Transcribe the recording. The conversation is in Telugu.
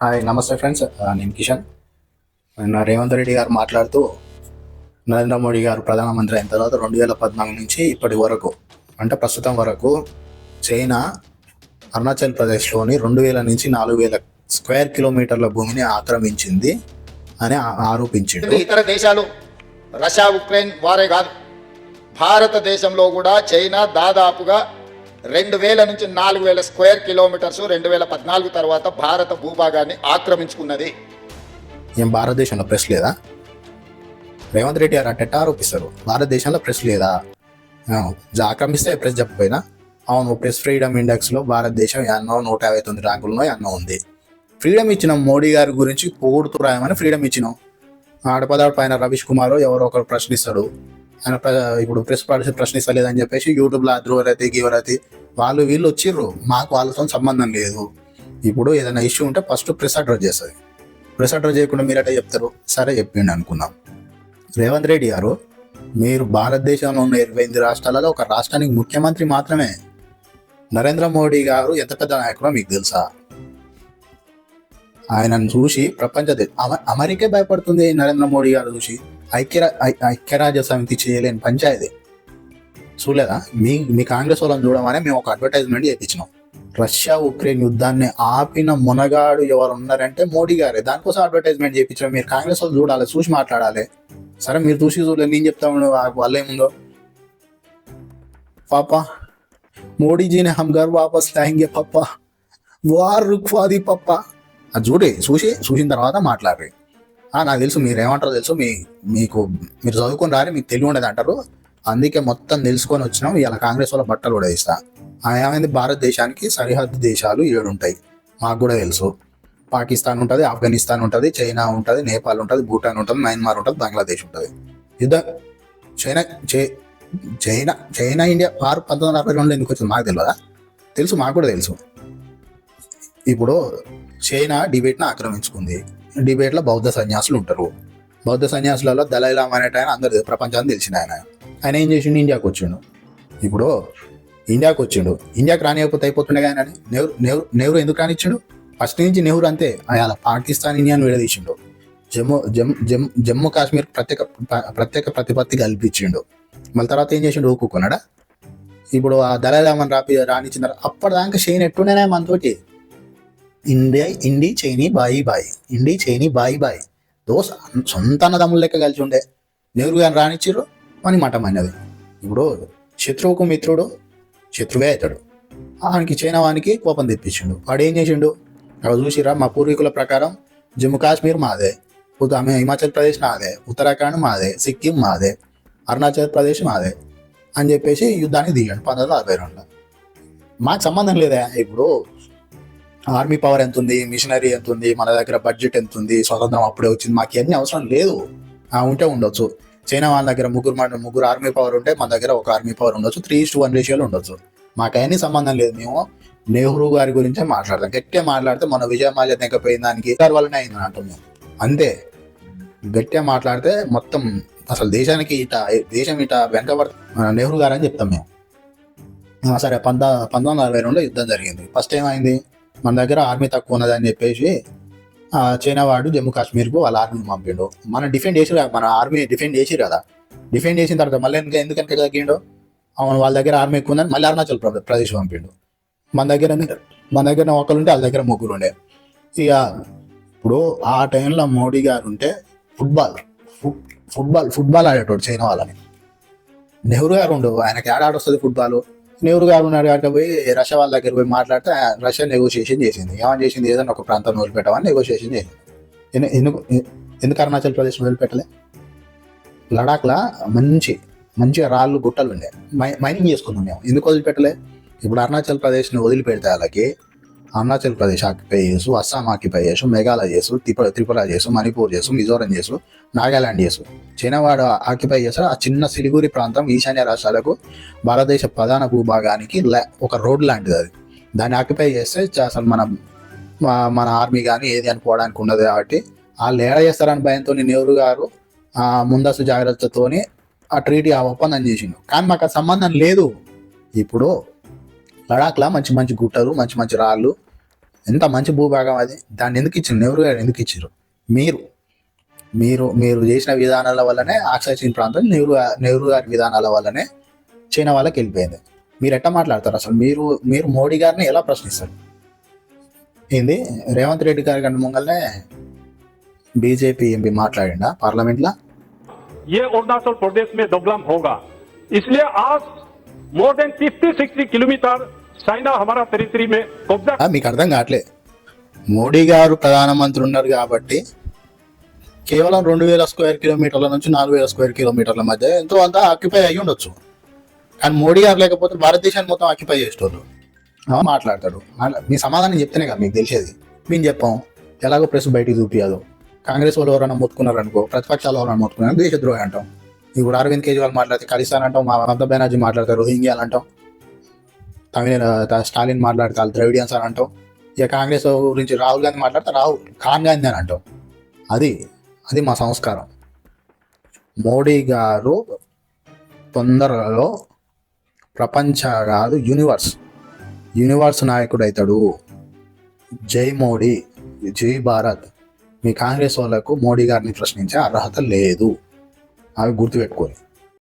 హాయ్ నమస్తే ఫ్రెండ్స్ నేను కిషన్. నిన్న రేవంత్ రెడ్డి గారు మాట్లాడుతూ నరేంద్ర మోడీ గారు ప్రధానమంత్రి అయిన తర్వాత రెండు వేల పద్నాలుగు నుంచి ఇప్పటి వరకు అంటే ప్రస్తుతం వరకు చైనా అరుణాచల్ ప్రదేశ్లోని రెండు వేల నుంచి నాలుగు వేల స్క్వేర్ కిలోమీటర్ల భూమిని ఆక్రమించింది అని ఆరోపించింది ఇతర దేశాలు రష్యా ఉక్రెయిన్ వారే కాదు. భారతదేశంలో కూడా చైనా దాదాపుగా రెండు వేల నుంచి నాలుగు వేల స్క్వేర్ కిలోమీటర్స్ రెండు వేల పద్నాలుగు తర్వాత భారత భూభాగాన్ని ఆక్రమించుకున్నది. ఏం భారతదేశంలో ప్రెస్ లేదా? రేవంత్ రెడ్డి గారు అట్టెట్ట ఆరోపిస్తారు. భారతదేశంలో ప్రెస్ లేదా? ఆక్రమిస్తే ప్రెస్ చెప్పపోయినా అవును ప్రెస్ ఫ్రీడమ్ ఇండెక్స్లో భారతదేశం ఎన్నో నూట యాభై తొమ్మిది ర్యాంకుల్లో ఎన్నో ఉంది. ఫ్రీడమ్ ఇచ్చినాం మోడీ గారి గురించి పొగుడుతూ రాయమని ఫ్రీడమ్ ఇచ్చినాం. ఆడపదాడు పైన రవీష్ కుమార్ ఎవరో ఒకరు ప్రశ్నిస్తాడు. ఆయన ప్ర- ఇప్పుడు ప్రెస్ ప్రశ్నిస్తలేదని చెప్పేసి యూట్యూబ్లో ధ్రువరతి గీవరైతే వాళ్ళు వీళ్ళు వచ్చిర్రు. మాకు వాళ్ళతో సంబంధం లేదు. ఇప్పుడు ఏదైనా ఇష్యూ ఉంటే ఫస్ట్ ప్రెస్ అడ్రస్ చేస్తుంది. ప్రెస్ అడ్రస్ చేయకుండా అట్లా చెప్తారు? సరే చెప్పిండి అనుకుందాం. రేవంత్ రెడ్డి గారు మీరు భారతదేశంలో ఉన్న ఇరవై ఎనిమిది రాష్ట్రాలలో ఒక రాష్ట్రానికి ముఖ్యమంత్రి మాత్రమే. నరేంద్ర మోడీ గారు ఎంత పెద్ద నాయకుడో మీకు తెలుసా? ఆయనను చూసి ప్రపంచ అమెరికే భయపడుతుంది నరేంద్ర మోడీ గారు చూసి. ఐక్యరా ఐక్యరాజ్య సమితి చేయలేని పంచాయతీ. చూడలేదా? మీ మీ కాంగ్రెస్ వాళ్ళని చూడమనే మేము ఒక అడ్వర్టైజ్మెంట్ చేయించినాం రష్యా ఉక్రెయిన్ యుద్ధాన్ని ఆపిన మునగాడు ఎవరు ఉన్నారంటే మోడీ గారే. దానికోసం అడ్వర్టైజ్మెంట్ చేయించడం మీరు కాంగ్రెస్ వాళ్ళు చూడాలి చూసి మాట్లాడాలి. సరే మీరు చూసి చూడలేదు నేను చెప్తా వాళ్ళేముందో పాప మోడీజీని హమ్ గర్ వాపస్ లాయింగే పప్ప వార్ రుక్వాది పప్ప అది చూడి చూసి చూసిన తర్వాత మాట్లాడరు నాకు తెలుసు మీరు ఏమంటారో తెలుసు మీ మీకు మీరు చదువుకొని రారి మీకు తెలివి ఉండదు అంటారు. అందుకే మొత్తం తెలుసుకొని వచ్చినాం ఇలా కాంగ్రెస్ వాళ్ళ బట్టలు కూడా ఇస్తా ఏమైంది? భారతదేశానికి సరిహద్దు దేశాలు ఏడు ఉంటాయి మాకు కూడా తెలుసు. పాకిస్తాన్ ఉంటుంది ఆఫ్ఘనిస్తాన్ ఉంటుంది చైనా ఉంటుంది నేపాల్ ఉంటుంది భూటాన్ ఉంటుంది మయన్మార్ ఉంటుంది బంగ్లాదేశ్ ఉంటుంది. యుద్ధం చైనా చై- చైనా చైనా ఇండియా వారు పంతొమ్మిది వందల అరవై రెండులో ఎందుకు వచ్చింది? మాకు తెలియదా తెలుసు మాకు కూడా తెలుసు. ఇప్పుడు చైనా డిబేట్ను ఆక్రమించుకుంది. డిబేట్లో బౌద్ధ సన్యాసులు ఉంటారు. బౌద్ధ సన్యాసులలో దళైలామా అనేట ఆయన అందరు ప్రపంచాన్ని తెలిసిన ఆయన. ఆయన ఏం చేసిండు? ఇండియాకు వచ్చిండు. ఇప్పుడు ఇండియాకు వచ్చిండు. ఇండియాకి రానియకపోతే అయిపోతుండే ఆయన నెహ్రూ నెహ్రూ నెహ్రూ ఎందుకు రానిచ్చిండు? ఫస్ట్ నుంచి నెహ్రూ అంతే. ఆయన పాకిస్తాన్ ఇండియాను విడదీసిండు. జమ్మూ జమ్ జమ్ జమ్మూ కాశ్మీర్ ప్రత్యేక ప్రత్యేక ప్రతిపత్తి కల్పించిండు. మళ్ళీ తర్వాత ఏం చేసిండు? ఊకున్నాడా ఇప్పుడు ఆ దళాలామని రాపి రానిచ్చిన అప్పటిదాకా షేన్ ఎట్టుండేనా మనతోటి. ఇండియా ఇండి చైనీ బాయి బాయి ఇండి చైనీ బాయి బాయి దోస్ సొంత అన్నదమ్ముల లెక్క కలిసి ఉండే నెహ్రూ గారిని రానిచ్చారు అని మాట అన్నది ఇప్పుడు శత్రువుకు మిత్రుడు శత్రువే అవుతాడు. ఆయనకి చైనా వానికి కోపం తెప్పించిండు. వాడు ఏం చేసిండు? అక్కడ చూసిరా మా పూర్వీకుల ప్రకారం జమ్మూ కాశ్మీర్ మాదే. ఆమె హిమాచల్ ప్రదేశ్ మాదే. ఉత్తరాఖండ్ మాదే. సిక్కిం మాదే. అరుణాచల్ ప్రదేశ్ మాదే. అని చెప్పేసి యుద్ధానికి దిగాడు. పంతొమ్మిది వందల అరవై రెండు. మాకు సంబంధం లేదా? ఇప్పుడు ఆర్మీ పవర్ ఎంత ఉంది మిషనరీ ఎంత ఉంది మన దగ్గర బడ్జెట్ ఎంత ఉంది స్వతంత్రం అప్పుడే వచ్చింది మాకు ఎన్ని అవసరం లేదు. ఆ, ఉంటే ఉండొచ్చు. చైనా వాళ్ళ దగ్గర ముగ్గురు మన ముగ్గురు ఆర్మీ పవర్ ఉంటే మన దగ్గర ఒక ఆర్మీ పవర్ ఉండొచ్చు త్రీ టు వన్ రేషియోలో ఉండొచ్చు. మాకు అవన్నీ సంబంధం లేదు మేము నెహ్రూ గారి గురించే మాట్లాడతాం. గట్టిగా మాట్లాడితే మన విజయమాల్య తెగపోయిన దానికి గారి వల్లనే అయిందని అంటాం మేము అంతే. గట్టిగా మాట్లాడితే మొత్తం అసలు దేశానికి ఇట దేశం ఇట వెనకబడ నెహ్రూ గారు అని చెప్తాం మేము. సరే పంద పంతొమ్మిది వందల అరవై రెండులో యుద్ధం జరిగింది. ఫస్ట్ ఏమైంది? మన దగ్గర ఆర్మీ తక్కువ ఉన్నదని చెప్పేసి చైనా వాడు జమ్మూ కాశ్మీర్కు వాళ్ళ ఆర్మీని పంపిండు. మన డిఫెండ్ చేసి మన ఆర్మీ డిఫెండ్ చేసి కదా డిఫెండ్ చేసిన తర్వాత మళ్ళీ ఎందుకు ఎందుకంటే వెనక తగ్గిండు? అవును వాళ్ళ దగ్గర ఆర్మీ ఎక్కువ ఉందని మళ్ళీ అరుణాచల్ ప్ర- ప్రదేశ్ పంపిండు. మన దగ్గర మన దగ్గర ఒకరు ఉంటే వాళ్ళ దగ్గర ముగ్గురు ఉండే. ఇక ఇప్పుడు ఆ టైంలో మోడీ గారు ఉంటే ఫుట్బాల్ ఫుట్ ఫుట్బాల్ ఫుట్బాల్ ఆడేటోడు చైనా వాళ్ళని. నెహ్రూ గారు ఉండు ఆయనకి ఏడ ఆడొస్తుంది ఫుట్బాల్ నెహ్రూ గారు ఉన్నాడు కాబట్టి పోయి రష్యా వాళ్ళ దగ్గర పోయి మాట్లాడితే రష్యా నెగోషియేషన్ చేసింది. ఏమని చేసింది? ఏదైనా ఒక ప్రాంతాన్ని వదిలిపెట్టమని నెగోషియేషన్ చేసింది. ఎందుకు ఎందుకు అరుణాచల్ ప్రదేశ్ వదిలిపెట్టలే? లడాఖ్లా మంచి మంచిగా రాళ్ళు గుట్టలు ఉండే. మై మైనింగ్ చేసుకున్నాం మేము. ఎందుకు వదిలిపెట్టలే? ఇప్పుడు అరుణాచల్ ప్రదేశ్ని వదిలిపెడితే వాళ్ళకి అరుణాచల్ ప్రదేశ్ ఆక్యుపై చేసు అస్సాం ఆక్యుపై చేసు మేఘాలయ చేసు త్రిపుర త్రిపుర చేసు మణిపూర్ చేసు మిజోరం చేసు నాగాలాండ్ చేసు చైనావాడు ఆక్యుపై చేస్తారు ఆ చిన్న సిలిగురి ప్రాంతం ఈశాన్య రాష్ట్రాలకు భారతదేశ ప్రధాన భూభాగానికి లా- ఒక రోడ్ లాంటిది అది. దాన్ని ఆక్యుపై చేస్తే అసలు మన మన ఆర్మీ కానీ ఏది అనుకోవడానికి ఉండదు కాబట్టి వాళ్ళు ఏడ చేస్తారని భయంతో నెహ్రూ గారు? ఆ ముందస్తు జాగ్రత్తతోనే ఆ ట్రీటీ ఆ ఒప్పందం చేసిండు. కానీ మాకు సంబంధం లేదు. ఇప్పుడు లడాఖ్లో మంచి మంచి గుట్టలు మంచి మంచి రాళ్ళు ఎంత మంచి భూభాగం అది దాన్ని ఎందుకు ఇచ్చింది నెహ్రూ గారు ఎందుకు ఇచ్చారు మీరు మీరు మీరు చేసిన విధానాల వల్లనే ఆక్సై చీన్ ప్రాంతం నెహ్రూ నెహ్రూ గారి విధానాల వల్లనే చైనా వాళ్ళకి వెళ్ళిపోయింది మీరు ఎట్లా మాట్లాడతారు అసలు మీరు మీరు మోడీ గారిని ఎలా ప్రశ్నిస్తారు ఏంది రేవంత్ రెడ్డి గారి కంటే ముంగల్నే బీజేపీ ఎంపీ మాట్లాడిండా పార్లమెంట్లో ये अरुणाचल प्रदेश में डेवलप होगा इसलिए आज more than 50 60 kilometre China territory మే మీకు అర్థం కావట్లే. మోడీ గారు ప్రధానమంత్రి ఉన్నారు కాబట్టి కేవలం రెండు వేల స్క్వేర్ కిలోమీటర్ల నుంచి నాలుగు వేల స్క్వేర్ కిలోమీటర్ల మధ్య ఎంతో అంతా ఆక్యుపై అయ్యి ఉండొచ్చు. కానీ మోడీ గారు లేకపోతే భారతదేశాన్ని మొత్తం ఆక్యుపై చేసేటోళ్ళు. మాట్లాడతాడు మీ సమాధానం చెప్తేనే కదా మీకు తెలిసేది. మేము చెప్పాం ఎలాగో ప్రెస్ బయటికి చూపించదు కాంగ్రెస్ వాళ్ళు ఎవరైనా మొత్తుకున్నారు అనుకో ప్రతిపక్షాలు ఎవరైనా మొత్తుకున్నారు దేశద్రోహి అంటాం. ఇప్పుడు అరవింద్ కేజ్రీవాల్ మాట్లాడితే కలిసానంటాం మా మమతా బెనర్జీ మాట్లాడతారు హింగియాలంటాం తమిళ స్టాలిన్ మాట్లాడతారు ద్రవిడియన్స్ అని అంటాం. ఇక కాంగ్రెస్ గురించి రాహుల్ గాంధీ మాట్లాడితే రాహుల్ ఖాన్ గాంధీ అని అంటాం. అది అది మా సంస్కారం. మోడీ గారు తొందరలో ప్రపంచ కాదు యూనివర్స్ యూనివర్స్ నాయకుడు అవుతాడు జై మోడీ జై భారత్. మీ కాంగ్రెస్ వాళ్ళకు మోడీ గారిని ప్రశ్నించే అర్హత లేదు. అవి గుర్తుపెట్టుకోవాలి